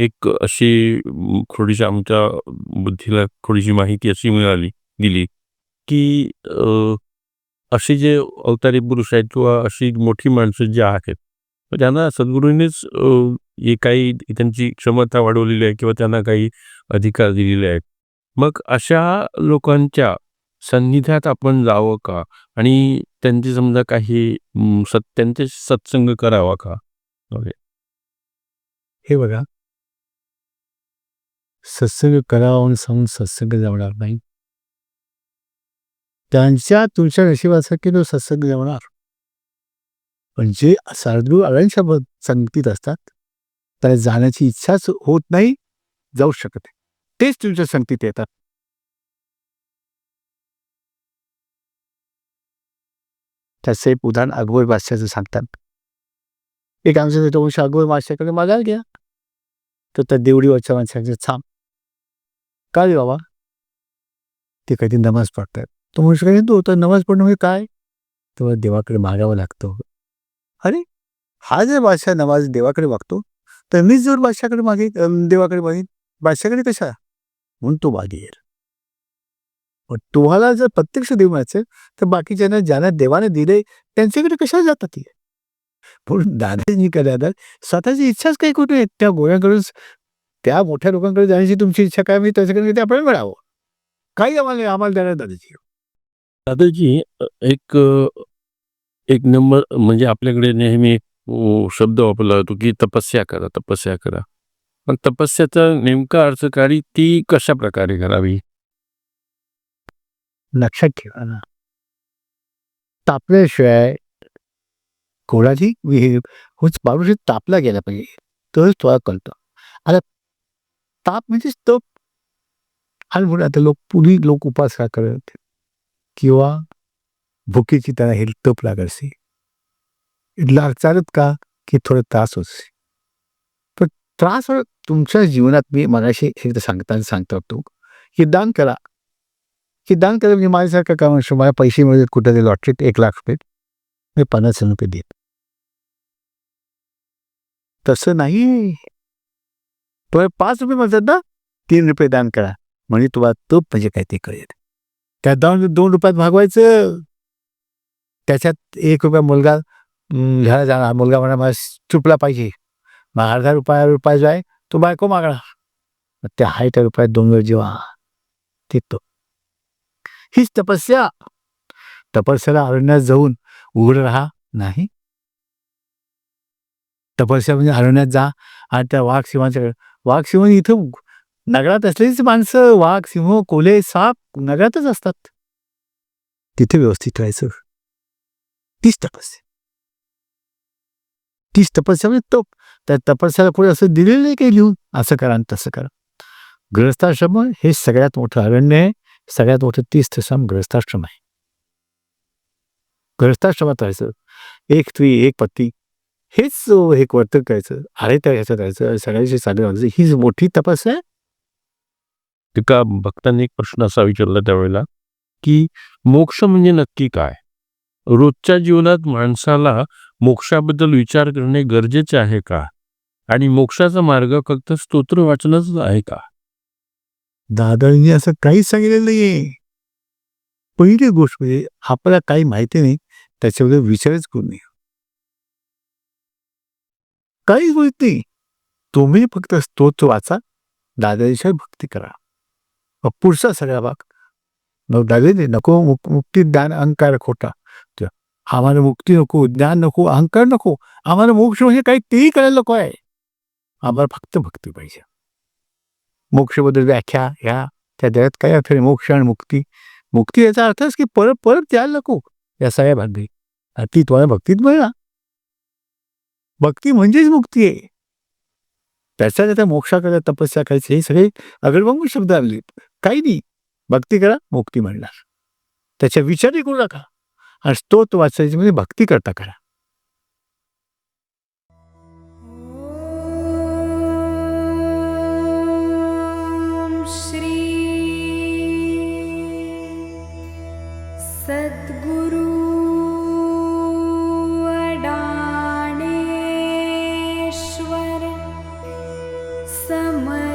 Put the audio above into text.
एक अशी म, थोडीशी आमच्या बुद्धीला थोडीशी माहिती अशी मिळाली दिली की अ, असे जे अवतारी पुरुष आहेत किंवा अशी मोठी माणसं जी आहेत तर त्यांना सद्गुरूंनीच अ, हे काही त्यांची क्षमता वाढवलेली आहे किंवा त्यांना काही अधिकार दिलेले आहेत. मग अशा लोकांच्या सान्निध्यात आपण जावं का? आणि त्यांची समजा काही म, सत त्यांचे सत्संग करावा का? हे बघा सत्संग करावा म्हणून सांगून सत्संग जमणार नाही. त्यांच्या तुमच्या नशिबासाठी तो सत्संग जमणार. पण जे साधू अळ्यांच्या संगतीत असतात त्याला जाण्याची इच्छाच होत नाही जाऊ शकत तेच तुमच्या संगतीत येतात. त्याचं एक उदाहरण अकबर बादशाचं सांगतात. एक आमच्या वंश अकबर बादशाकडे मागायला घ्या तर त्या देवडीवरच्या माणसाचे थांब. काय रे बाबा? ते कधी नमाज पडतात तो म्हणू शकत हिंदू तर नमाज पडणं म्हणजे काय? तेव्हा देवाकडे मागावं लागतो. अरे हा जर बादशाह नमाज देवाकडे मागतो तर मीच जर बादशाकडे मागे देवाकडे मागेन बादशाकडे कशा? म्हणून तो मागेल पण तुम्हाला जर प्रत्यक्ष देव मिळायचं तर बाकीच्यांना ज्यांना देवाने दिले त्यांच्याकडे कशा जातात ते? म्हणून दादाजी करायला स्वतःची इच्छाच काही कुठे नये त्या गोळ्याकडून त्या मोठ्या लोकांकडे जाण्याची तुमची इच्छा काय? मी त्याच्याकडे ते आपल्याला मिळावं. काही आम्हाला आम्हाला द्यायला दादाजी. दादाजी एक एक नंबर म्हणजे आपल्याकडे नेहमी शब्द वापरला जातो की तपस्या करा तपस्या करा. पण तपस्याचा नेमका अर्थ काढी ती कशा प्रकारे करावी? लक्षात ठेवा ना. तापल्याशिवाय कोणाची विहीर होच माणूस तापला गेला पाहिजे तरच तुला कळतं. आता ताप म्हणजेच तप. आणि म्हणून आता लोक पुढील लोक उपास का करत? किंवा भुकेची त्यांना हे तप लागायची चालत का? की थोडं त्रास होत पण त्रास हो- तुमच्या जीवनात मी मनाशी एकदा सांगताना सांगतो होतो की दान करा. की दान करा म्हणजे माझ्यासारखं काम असतो मला पैसे मिळतात कुठं ते लॉटरीत एक लाख रुपये. मी पन्नास हजार रुपये देत तसं नाही तो पाच रुपये म्हणतात ना तीन रुपये दान करा. म्हणजे तुम्हाला तप म्हणजे काय ते कळेल. त्या दोन दोन रुपयात भागवायचं. त्याच्यात एक रुपया मुलगा घ्यायला जाणार. मुलगा म्हणा मला चुपला पाहिजे. मग अर्धा रुपया रुपया जो आहे तो बायको मागणार. मग त्या हाय त्या रुपयात दोन वेळ जेव्हा ते तो हीच तपस्या. तपस्याला अरण्यात जाऊन उघड राहा. नाही. तपस्या म्हणजे अरण्यात जा आणि त्या वाघ सिंहाच्या वाघ सिंह इथं नगरात असलेलीच माणसं वाघ सिंह कोले साप नगरातच असतात. तिथे व्यवस्थित राहायचं. तीच तपस्या तीच तपस्या म्हणजे तप त्या तपस्याला कोणी असं दिलेलं नाही काही लिहून. असं करा आणि तसं करा. ग्रहस्थाश्रम हे सगळ्यात मोठं अरण्य आहे. सगळ्यात मोठं तीर्थस्थान ग्रहस्थाश्रम आहे. ग्रहस्थाश्रमात राहायचं. एक स्त्री एक पती हेच एक वर्तन करायचं अरे त्या ह्याच्यात राहायचं सगळ्याशी चालू राहायचं. हीच मोठी तपस्या आहे? एका भक्तांनी एक प्रश्न असा विचारला त्यावेळेला की मोक्ष म्हणजे नक्की काय? रोजच्या जीवनात माणसाला मोक्षाबद्दल विचार करणे गरजेचे आहे का? आणि मोक्षाचा मार्ग फक्त स्तोत्र वाचनच आहे का? दादांनी असं काहीच सांगितलेलं नाहीये. पहिली गोष्ट म्हणजे आपल्याला काही माहिती नाही त्याच्याबद्दल विचारच करू नये. काहीच होत नाही. तुम्ही फक्त स्तोत्र वाचा दादाजीशिवाय भक्ती करा. मग पुढचा सगळा भाग. मग दादाजी नको मुक- मुक्ती ज्ञान अहंकार खोटा. आम्हाला मुक्ती नको ज्ञान नको अहंकार नको. आम्हाला मोक्ष म्हणजे काही तेही करायला नको आहे. आम्हाला फक्त भक्ती पाहिजे. मोक्षबद्दल व्याख्या ह्या त्या जगात काय अर्थ नाही मोक्ष आणि मुक्ती. मुक्ती याचा अर्थच की परत परत द्यायला नको. या सगळ्या भानगडी ती तुम्हाला भक्तीत मिळणार. भक्ती म्हणजेच मुक्ती आहे. त्याच्या त्याच्या मोक्षाकडे तपस्या करायची हे सगळे अगरबंग शब्द आणले काही नाही. भक्ती करा मुक्ती म्हणणार. त्याच्या विचारही करू नका. आणि स्तोत वाचायची म्हणजे भक्ती करता करा. श्री सद्गुरु ama.